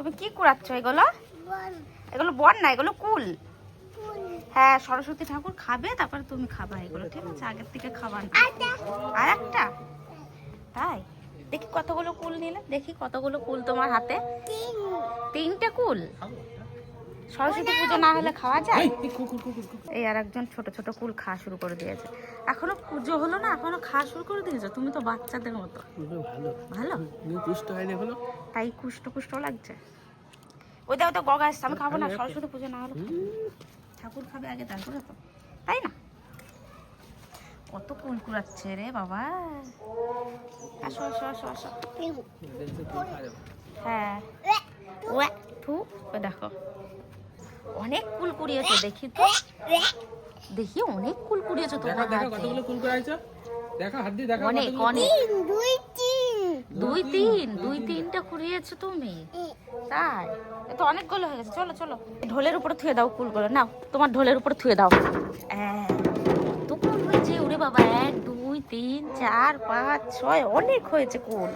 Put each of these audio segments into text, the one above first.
তুমি কি কুড়াচ্ছ? এগুলো? এগুলো বন না এগুলো কুল। হ্যাঁ সরস্বতী ঠাকুর খাবে তারপরে তুমি খাবা এগুলো ঠিক আছে? আগের থেকে খাবা আর একটা? তাই? দেখি কতগুলো কুল নিলে দেখি কতগুলো কুল তোমার হাতে। তিনটে কুল? সরস্বতী পুজো না হলে খাওয়া যায়? এই আর একজন ছোট ছোট কুল খাওয়া শুরু করে দিয়েছে। এখনও পুজো হলো না? এখনও খাওয়া শুরু করে দিয়েছ? তুমি তো বাচ্চাদের মতো। ভালো। হয়নি এখনও। তাই কুষ্ট কুষ্ট লাগছে। ওই দাও তো গগা আসছে আমি খাব না। সরস্বতী পুজো না হলে ঠাকুর খাবে আগে তারপরে তো। তাই না? কত কুল কুড়াচ্ছে রে বাবা। আসো আসো আসো আসো হ্যাঁ। ওয়া থু ও দেখো। অনেক কুল কুড়িয়েছো দেখি তো। দেখি অনেক কুল কুড়িয়েছো দেখো তোমার দেখো কতগুলো কুল আইছো দেখো হাত দিয়ে দেখো অনেক অনেক। দুই তিন। দুই তিন দুই তিনটা কুড়িয়েছো তুমি? তাই? তো অনেকগুলো হয়ে গেছে চলো চলো। ঢোলের উপরে থুয়ে দাও কুলগুলো। নাও তোমার ঢোলের উপরে থুয়ে দাও। তো কুল হয়েছে? ওরে বাবা এক দুই তিন চার পাঁচ ছয় অনেক হয়েছে কুল।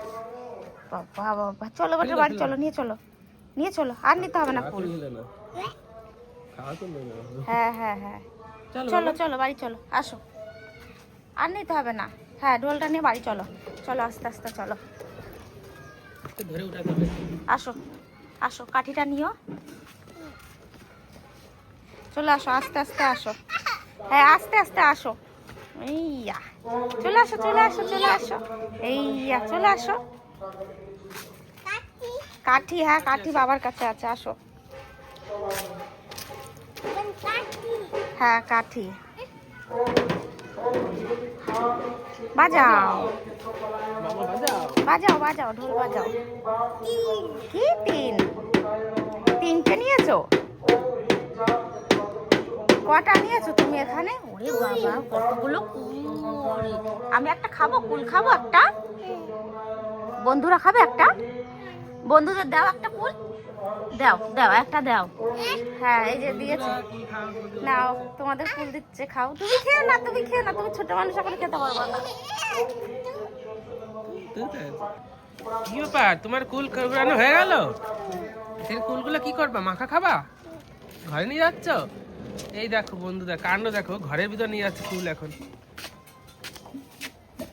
বাবা বাবা চলো বাড়ি চলো নিয়ে চলো। নিয়ে চলো আর নিতে হবে না কুল। হ্যাঁ হ্যাঁ হ্যাঁ। চলো চলো চলো বাড়ি চলো আসো। আর নিতে হবে না। হ্যাঁ ঢোলটা নিয়ে বাড়ি চলো। চলো আস্তে আস্তে চলো। আসো আসো কাঠিটা নিও। চলে আসো আস্তে আস্তে আসো। হ্যাঁ আস্তে আস্তে আসো। এইয়া। চলে আসো চলে আসো চলে আসো। এইয়া চলে আসো। কাঠি হ্যাঁ কাঠি বাবার কাছে আছে আসো। হ্যাঁ কাঠি। বাজাও। বাজাও বাজাও, ঢোল বাজাও। কি তিন? তিনটে নিয়েছো? কটা নিয়েছো তুমি এখানে? ওরে বাবা, কতগুলো আমি একটা খাব? কুল খাব একটা? বন্ধুরা খাবে একটা? বন্ধুদের দাও একটা কুল। দাও দাও একটা দাও। হ্যাঁ এই যে দিয়েছে। নাও তোমাদের কুল দিচ্ছে খাও। তুমি খেও না তুমি খেও না তুমি ছোট মানুষ এখন খেতে পারব না। কি ব্যাপার? তোমার কুল কুড়ানো হয়ে গেল? সেই কুলগুলো কি করবা? মাখা খাবা? ঘরে নিয়ে যাচ্ছ? এই দেখো বন্ধু বন্ধুদের কাণ্ড দেখো ঘরের ভিতর নিয়ে যাচ্ছে কুল এখন।